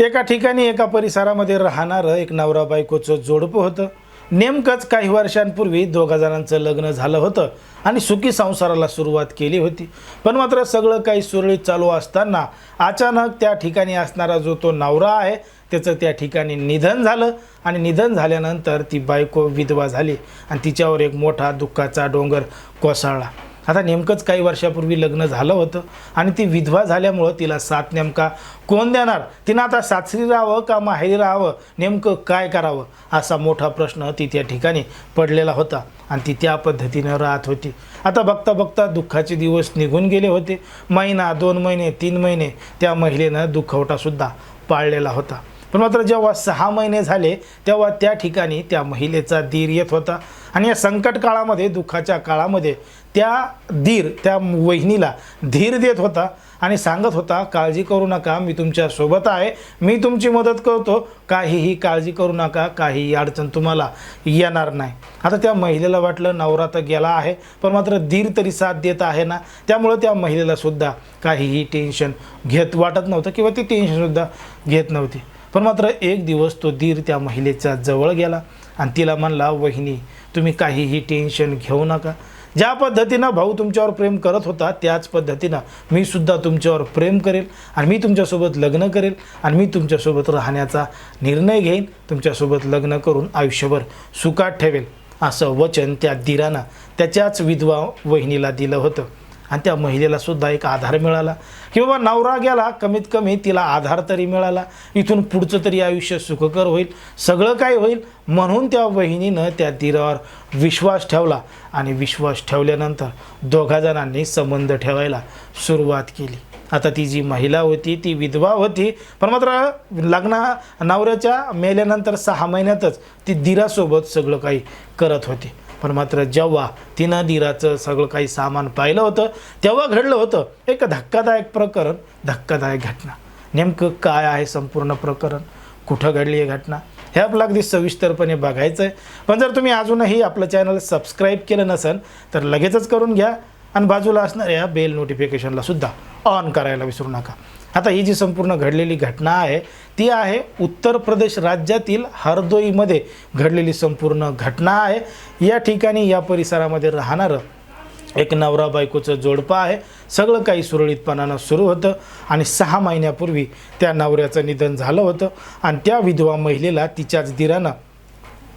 एका ठिकाणी एका परिसरामध्ये राहणारं एक नवरा बायकोचं जोडपं होतं. नेमकंच काही वर्षांपूर्वी दोघा जणांचं लग्न झालं होतं आणि सुखी संसाराला सुरुवात केली होती. पण मात्र सगळं काही सुरळीत चालू असताना अचानक त्या ठिकाणी असणारा जो तो नवरा आहे त्याचं त्या ठिकाणी निधन झालं आणि निधन झाल्यानंतर ती बायको विधवा झाली आणि तिच्यावर एक मोठा दुःखाचा डोंगर कोसळला. आता नेमकंच काही वर्षापूर्वी लग्न झालं होतं आणि ती विधवा झाल्यामुळं तिला साथ नेमका कोण देणार? तिनं आता सासरी राहावं का माहेरी राहावं? नेमकं काय करावं? असा मोठा प्रश्न ती त्या ठिकाणी पडलेला होता आणि ती त्या पद्धतीनं राहत होती. आता बघता बघता दुःखाचे दिवस निघून गेले होते. महिना दोन महिने तीन महिने त्या महिलेनं दुःखवटासुद्धा पाळलेला होता. पण मात्र जेव्हा सहा महिने झाले तेव्हा त्या ठिकाणी त्या महिलेचा धीर येत होता. आणि या संकट काळामध्ये दुःखाच्या काळामध्ये त्या धीर त्या वहिनीला धीर देत होता आणि सांगत होता काळजी करू नका मी तुमच्यासोबत आहे मी तुमची मदत करतो काहीही काळजी करू नका काहीही अडचण तुम्हाला येणार नाही. आता त्या महिलेला वाटलं नवरा तर गेला आहे पण मात्र धीर तरी साथ देत आहे ना. त्यामुळं त्या महिलेलासुद्धा काहीही टेन्शन घेत वाटत नव्हतं किंवा ती टेन्शनसुद्धा घेत नव्हती. पण मात्र एक दिवस तो धीर त्या महिलेच्या जवळ गेला आणि तिला म्हणला वहिनी तुम्ही काहीही टेन्शन घेऊ नका. ज्या पद्धतीनं भाऊ तुमच्यावर प्रेम करत होता त्याच पद्धतीनं मी सुद्धा तुमच्यावर प्रेम करेल आणि मी तुमच्यासोबत लग्न करेल आणि मी तुमच्यासोबत राहण्याचा निर्णय घेईन. तुमच्यासोबत लग्न करून आयुष्यभर सुखात ठेवेल. असं वचन त्या धीरानं त्याच्याच विधवा वहिनीला दिलं होतं. आणि त्या महिलेला सुद्धा एक आधार मिळाला. की बाबा नवरा गेला कमीत कमी तिला आधार तरी मिळाला. इथून पुढचं तरी आयुष्य सुखकर होईल सगळं काय होईल? म्हणून त्या वहिनीनं त्या धीरावर विश्वास ठेवला. आणि विश्वास ठेवल्यानंतर दोघा जणांनी संबंध ठेवायला सुरुवात केली. आता ती जी महिला होती ती विधवा होती. पण मात्र लग्ना नवऱ्याच्या मेल्यानंतर सहा महिन्यातच ती दिरासोबत सगळं काही करत होती. पण मात्र जेव्हा तिनं दिराचं सगळं काही सामान पाहिलं होतं तेव्हा घडलं होतं एक धक्कादायक प्रकरण धक्कादायक घटना. नेमकं काय आहे संपूर्ण प्रकरण? कुठं घडली आहे घटना? हे आपलं अगदी सविस्तरपणे बघायचं आहे पण जर तुम्ही अजूनही आपलं चॅनल सबस्क्राईब केलं नसेल तर लगेचच करून घ्या. आणि बाजूला असणाऱ्या बेल नोटिफिकेशनला सुद्धा ऑन करायला विसरू नका. आता ही जी संपूर्ण घडलेली घटना आहे ती आहे उत्तर प्रदेश राज्यातील हरदोईमध्ये घडलेली संपूर्ण घटना आहे. या ठिकाणी या परिसरामध्ये राहणारं एक नवरा बायकोचं जोडपं आहे. सगळं काही सुरळीतपणानं सुरू होतं आणि सहा महिन्यापूर्वी त्या नवऱ्याचं निधन झालं होतं आणि त्या विधवा महिलेला तिच्याच दिरानं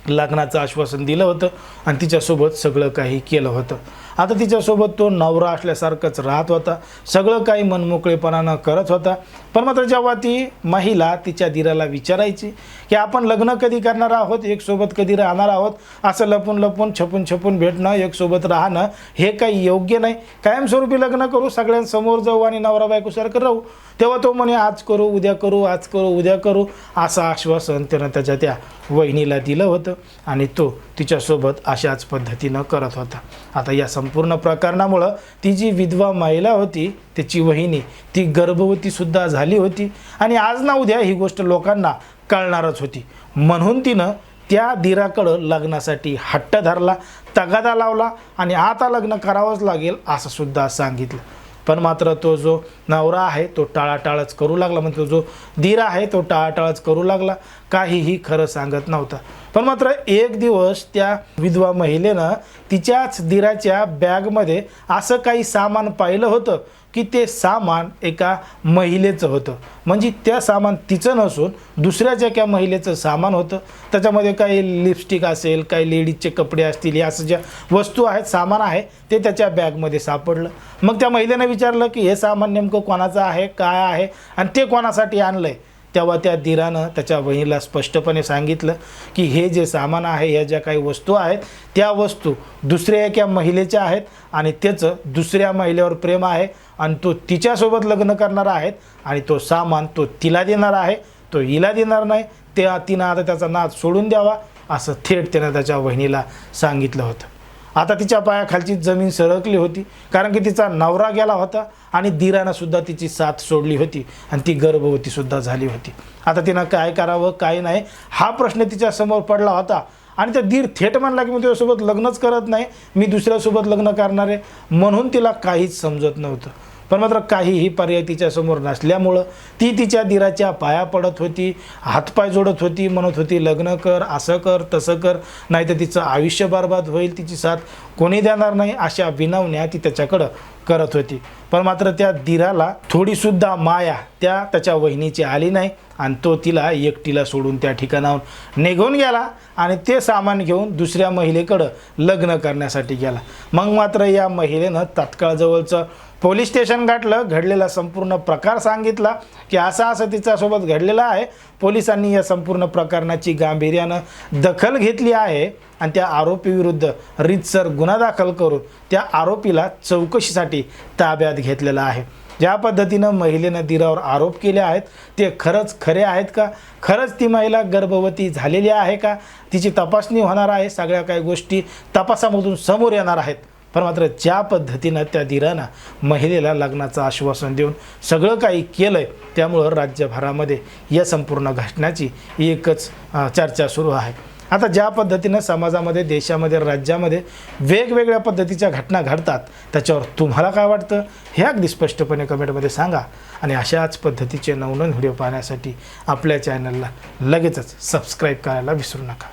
लग्नाचं आश्वासन दिलं होतं आणि तिच्यासोबत सगळं काही केलं होतं. आता तिच्यासोबत तो नवरा असल्यासारखंच राहत होता. सगळं काही मनमोकळेपणानं करत होता. पण मात्र जेव्हा ती महिला तिच्या दिराला विचारायची की आपण लग्न कधी करणार आहोत एकसोबत कधी राहणार आहोत असं लपून लपून छपून छपून भेटणं एकसोबत राहणं हे काही योग्य नाही. कायमस्वरूपी लग्न करू सगळ्यांसमोर जाऊ आणि नवरा बायकोसारखं राहू. तेव्हा तो म्हणे आज करू उद्या करू आज करू उद्या करू असं आश्वासन त्यानं त्याच्या त्या वहिनीला दिलं होतं. आणि तो तिच्यासोबत अशाच पद्धतीनं करत होता. आता या संपूर्ण प्रकरणामुळं ती जी विधवा महिला होती त्याची वहिनी ती गर्भवतीसुद्धा झाली होती आणि आज ना उद्या ही गोष्ट लोकांना कळणारच होती. म्हणून तिनं त्या दिराकडं लग्नासाठी हट्ट धरला तगादा लावला आणि आता लग्न करावंच लागेल असं सुद्धा सांगितलं. पण मात्र तो जो नवरा आहे तो टाळाटाळच करू लागला. म्हणजे जो धीर आहे तो टाळाटाळच करू लागला. काहीही खरं सांगत नव्हता. पण मात्र एक दिवस त्या विधवा महिलेनं तिच्याच दिराच्या बॅगमध्ये असं काही सामान पाहिलं होतं की ते सामान एका महिलेचं होतं. म्हणजे त्या सामान तिचं नसून दुसऱ्याच्या एका महिलेचं सामान होतं. त्याच्यामध्ये काही लिपस्टिक असेल काही लेडीजचे कपडे असतील या असं ज्या वस्तू आहेत सामान आहे ते त्याच्या बॅगमध्ये सापडलं. मग त्या महिलेनं विचारलं की हे सामान नेमकं कोणाचं आहे काय आहे आणि ते कोणासाठी आणलं आहे तेव्हा त्या धीरानं त्याच्या बहिणीला स्पष्टपणे सांगितलं की हे जे सामान आहे ह्या ज्या काही वस्तू आहेत त्या वस्तू दुसऱ्या एका महिलेच्या आहेत आणि त्याचं दुसऱ्या महिलेवर प्रेम आहे आणि तो तिच्यासोबत लग्न करणार आहेत आणि तो सामान तो तिला देणार आहे तो हिला देणार नाही त्या तिनं आता त्याचा नाद सोडून द्यावा असं थेट त्यानं त्याच्या वहिनीला सांगितलं होतं. आता तिच्या पायाखालची जमीन सरकली होती कारण की तिचा नवरा गेला होता आणि दिरानं सुद्धा तिची साथ सोडली होती आणि ती गर्भवती सुद्धा झाली होती. आता तिनं काय करावं काय नाही हा प्रश्न तिच्या समोर पडला होता. आणि त्या दीर थेट म्हणला की मी तुझ्यासोबत लग्नच करत नाही मी दुसऱ्यासोबत लग्न करणार आहे. म्हणून तिला काहीच समजत नव्हतं. पण मात्र काहीही पर्याय तिच्यासमोर नसल्यामुळं ती तिच्या दिराच्या पाया पडत होती हातपाय जोडत होती म्हणत होती लग्न कर असं कर तसं कर नाही तर तिचं आयुष्य बरबाद होईल तिची साथ कोणी देणार नाही अशा विनवण्या ती त्याच्याकडं करत होती. पण मात्र त्या दिराला थोडीसुद्धा माया त्या त्याच्या वहिनीची आली नाही आणि तो तिला एकटीला सोडून त्या ठिकाणाहून निघून गेला आणि ते सामान घेऊन दुसऱ्या महिलेकडं लग्न करण्यासाठी गेला. मग मात्र या महिलेनं तात्काळ जवळचं पोलीस स्टेशन गाठलं घडलेला संपूर्ण प्रकार सांगितला की असा असं तिच्यासोबत घडलेला आहे. पोलिसांनी या संपूर्ण प्रकरणाची गांभीर्यानं दखल घेतली आहे. आणि त्या आरोपीविरुद्ध रीतसर गुन्हा दाखल करून त्या आरोपीला चौकशीसाठी ताब्यात घेतलेला आहे. ज्या पद्धतीनं महिलेनं दिरावर आरोप केले आहेत ते खरंच खरे आहेत का? खरंच ती महिला गर्भवती झालेली आहे का? तिची तपासणी होणार आहे. सगळ्या काही गोष्टी तपासामधून समोर येणार आहेत. पण मात्र ज्या पद्धतीनं त्या दिरानं महिलेला लग्नाचं आश्वासन देऊन सगळं काही केलं आहे त्यामुळं राज्यभरामध्ये या संपूर्ण घटनाची एकच चर्चा सुरू आहे. आता ज्या पद्धतीनं समाजामध्ये देशामध्ये राज्यामध्ये वेगवेगळ्या पद्धतीच्या घटना घडतात त्याच्यावर तुम्हाला काय वाटतं? हे अगदी स्पष्टपणे कमेंटमध्ये सांगा. आणि अशाच पद्धतीचे नवनवीन व्हिडिओ पाहण्यासाठी आपल्या चॅनलला लगेचच सबस्क्राईब करायला विसरू नका.